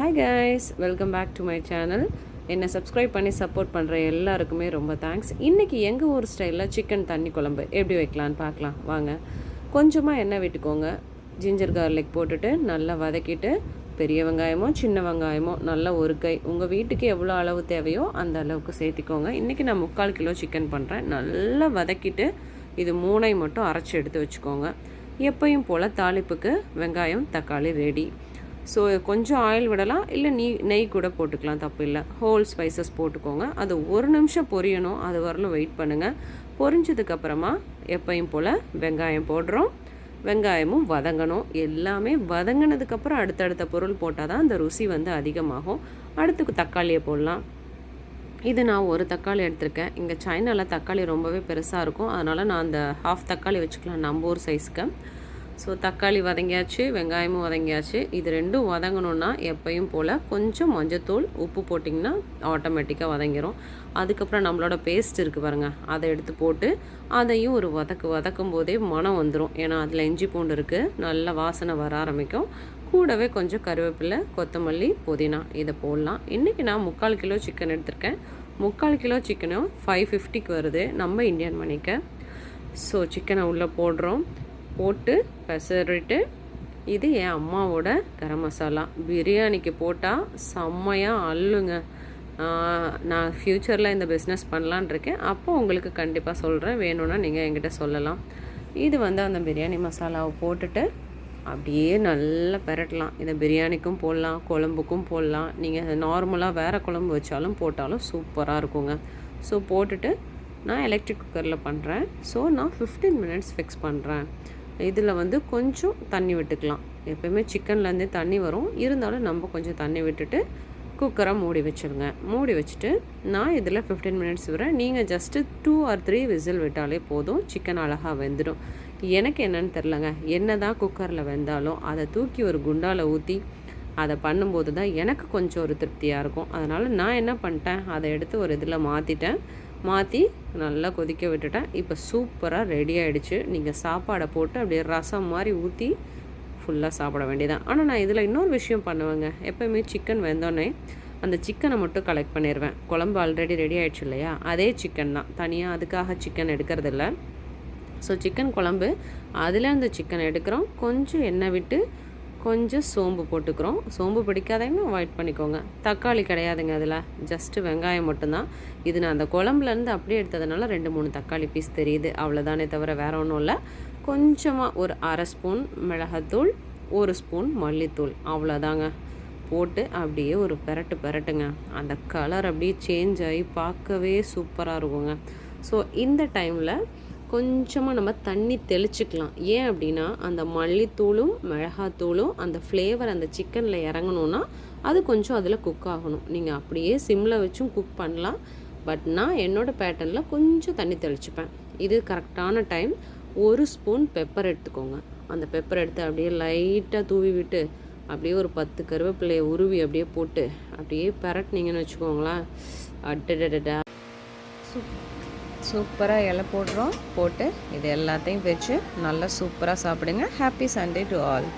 Hi guys welcome back to my channel என்னை subscribe பண்ணி support பண்ணுற எல்லாருக்குமே ரொம்ப தேங்க்ஸ் இன்றைக்கி எங்கள் ஊர் ஸ்டைலில் சிக்கன் தண்ணி குழம்பு எப்படி வைக்கலான்னு பார்க்கலாம். வாங்க. கொஞ்சமாக எண்ணெய் விட்டுக்கோங்க. ஜிஞ்சர் கார்லிக் போட்டுட்டு நல்லா வதக்கிட்டு பெரிய வெங்காயமோ சின்ன வெங்காயமோ நல்லா ஒரு கை. உங்கள் வீட்டுக்கு எவ்வளோ அளவு தேவையோ அந்த அளவுக்கு சேர்த்திக்கோங்க. இன்றைக்கி நான் முக்கால் கிலோ சிக்கன் பண்ணுறேன் நல்லா வதக்கிட்டு இது மூணை மட்டும் அரைச்சி எடுத்து வச்சுக்கோங்க. எப்பையும் போல் தாளிப்புக்கு வெங்காயம் தக்காளி ரெடி ஸோ கொஞ்சம் ஆயில் விடலாம் இல்லை நீ நெய் கூட போட்டுக்கலாம் தப்பு இல்லை. ஹோல் ஸ்பைசஸ் போட்டுக்கோங்க. அது ஒரு நிமிஷம் பொரியணும். அது வரலும் வெயிட் பண்ணுங்கள் பொரிஞ்சதுக்கப்புறமா எப்பையும் போல் வெங்காயம் போடுறோம். வெங்காயமும் வதங்கணும். எல்லாமே வதங்கினதுக்கப்புறம் அடுத்தடுத்த பொருள் போட்டால் தான் அந்த ருசி வந்து அதிகமாகும். அடுத்து தக்காளியை போடலாம். இது நான் ஒரு தக்காளி எடுத்திருக்கேன். இங்கே சைனாவில் தக்காளி ரொம்பவே பெருசாக இருக்கும். அதனால் நான் அந்த ஹாஃப் தக்காளி வச்சுக்கலாம். நம்ம ஊர் சைஸ்க்கு ஸோ தக்காளி வதங்கியாச்சு வெங்காயமும் வதங்கியாச்சு. இது ரெண்டும் வதங்கணுன்னா எப்பயும் போல் கொஞ்சம் மஞ்சத்தூள் உப்பு போட்டிங்கன்னா ஆட்டோமேட்டிக்காக வதங்கிரும். அதுக்கப்புறம் நம்மளோட பேஸ்ட் இருக்குது பாருங்கள் அதை எடுத்து போட்டு அதையும் ஒரு வதக்கு வதக்கும் போதே மனம் வந்துடும் ஏன்னா அதில் இஞ்சி பூண்டு இருக்குது நல்ல வாசனை வர ஆரம்பிக்கும். கூடவே கொஞ்சம் கருவேப்பிலை கொத்தமல்லி புதினா இதை போடலாம். இன்றைக்கி நான் முக்கால் கிலோ சிக்கன் எடுத்திருக்கேன். முக்கால் கிலோ சிக்கனும் ஃபைவ் ஃபிஃப்டிக்கு வருது நம்ம இந்தியன் மணிக்கு. ஸோ சிக்கனை உள்ளே போடுறோம். போட்டு பெசரிட்டு இது என் அம்மாவோட கரம் மசாலா. பிரியாணிக்கு போட்டால் செம்மையாக அள்ளுங்க. நான் ஃப்யூச்சரில் இந்த பிஸ்னஸ் பண்ணலான் இருக்கேன். அப்போ உங்களுக்கு கண்டிப்பாக சொல்கிறேன் வேணும்னா நீங்கள் என்கிட்ட சொல்லலாம். இது வந்து அந்த பிரியாணி மசாலாவை போட்டுட்டு அப்படியே நல்லா பெரட்டலாம். இதை பிரியாணிக்கும் போடலாம் குழம்புக்கும் போடலாம். நீங்கள் நார்மலாக வேறு குழம்பு வச்சாலும் போட்டாலும் சூப்பராக இருக்குங்க. ஸோ போட்டுட்டு நான் எலக்ட்ரிக் குக்கரில் பண்ணுறேன் ஸோ நான் ஃபிஃப்டீன் மினிட்ஸ் ஃபிக்ஸ் பண்ணுறேன் இதில் வந்து கொஞ்சம் தண்ணி விட்டுக்கலாம். எப்போயுமே சிக்கன்லேருந்தே தண்ணி வரும். இருந்தாலும் நம்ம கொஞ்சம் தண்ணி விட்டுட்டு குக்கரை மூடி வச்சுருங்க. மூடி வச்சுட்டு நான் இதில் ஃபிஃப்டீன் மினிட்ஸ் வரேன் நீங்கள் just two or three whistle விட்டாலே போதும். சிக்கன் அழகாக வெந்துடும். எனக்கு என்னன்னு தெரிலங்க. என்ன தான் குக்கரில் வெந்தாலும் அதை தூக்கி ஒரு குண்டால் ஊற்றி அதை பண்ணும்போது தான் எனக்கு கொஞ்சம் ஒரு திருப்தியாக இருக்கும். அதனால் நான் என்ன பண்ணிட்டேன்? அதை எடுத்து ஒரு இதில் மாற்றிட்டேன் மாற்றி நல்லா கொதிக்க விட்டுட்டேன். இப்போ சூப்பராக ரெடி ஆகிடுச்சு நீங்கள் சாப்பாடை போட்டு அப்படியே ரசம் மாதிரி ஊற்றி ஃபுல்லாக சாப்பிட வேண்டியதான் ஆனால் நான் இதில் இன்னொரு விஷயம் பண்ணுவேங்க. எப்போயுமே சிக்கன் வெந்தோடனே அந்த சிக்கனை மட்டும் கலெக்ட் பண்ணிடுவேன் குழம்பு ஆல்ரெடி ரெடி ஆகிடுச்சு இல்லையா? அதே சிக்கன் தான். தனியாக அதுக்காக சிக்கன் எடுக்கிறதில்ல. ஸோ சிக்கன் குழம்பு அதில் அந்த சிக்கன் எடுக்கிறோம். கொஞ்சம் எண்ணெய் விட்டு கொஞ்சம் சோம்பு போட்டுக்கிறோம். சோம்பு பிடிக்காதவங்க அவாய்ட் பண்ணிக்கோங்க. தக்காளி கிடையாதுங்க அதில். ஜஸ்ட்டு வெங்காயம் மட்டும்தான். இது நான் அந்த குழம்புலேருந்து அப்படியே எடுத்ததுனால ரெண்டு மூணு தக்காளி பீஸ் தெரியுது. அவ்வளோதானே தவிர வேறு ஒன்றும் இல்லை. கொஞ்சமாக ஒரு அரை ஸ்பூன் மிளகாத்தூள் ஒரு ஸ்பூன் மல்லித்தூள். அவ்வளோதாங்க போட்டு அப்படியே ஒரு பெரட்டு பெரட்டுங்க. அந்த கலர் அப்படியே சேஞ்ச் ஆகி பார்க்கவே சூப்பராக இருக்குங்க. ஸோ இந்த டைமில் கொஞ்சமாக நம்ம தண்ணி தெளிச்சுக்கலாம். ஏன் அப்படின்னா அந்த மல்லித்தூளும் மிளகாத்தூளும் அந்த ஃப்ளேவர் அந்த சிக்கனில் இறங்கணுன்னா அது கொஞ்சம் அதில் குக் ஆகணும். நீங்கள் அப்படியே சிம்மில் வச்சும் குக் பண்ணலாம். பட் நான் என்னோடய பேட்டர்னில் கொஞ்சம் தண்ணி தெளிச்சுப்பேன். இது கரெக்டான டைம் ஒரு ஸ்பூன் பெப்பர் எடுத்துக்கோங்க. அந்த பெப்பர் எடுத்து அப்படியே லைட்டாக தூவி விட்டு அப்படியே ஒரு பத்து கருவேப்பிலையை உருவி அப்படியே போட்டு அப்படியே பரட்டினீங்கன்னு வச்சுக்கோங்களேன். அட்டடடா சூப்பராக இலை போடுறோம். போட்டு இது எல்லாத்தையும் வச்சு நல்லா சூப்பராக சாப்பிடுங்க. Happy Sunday to all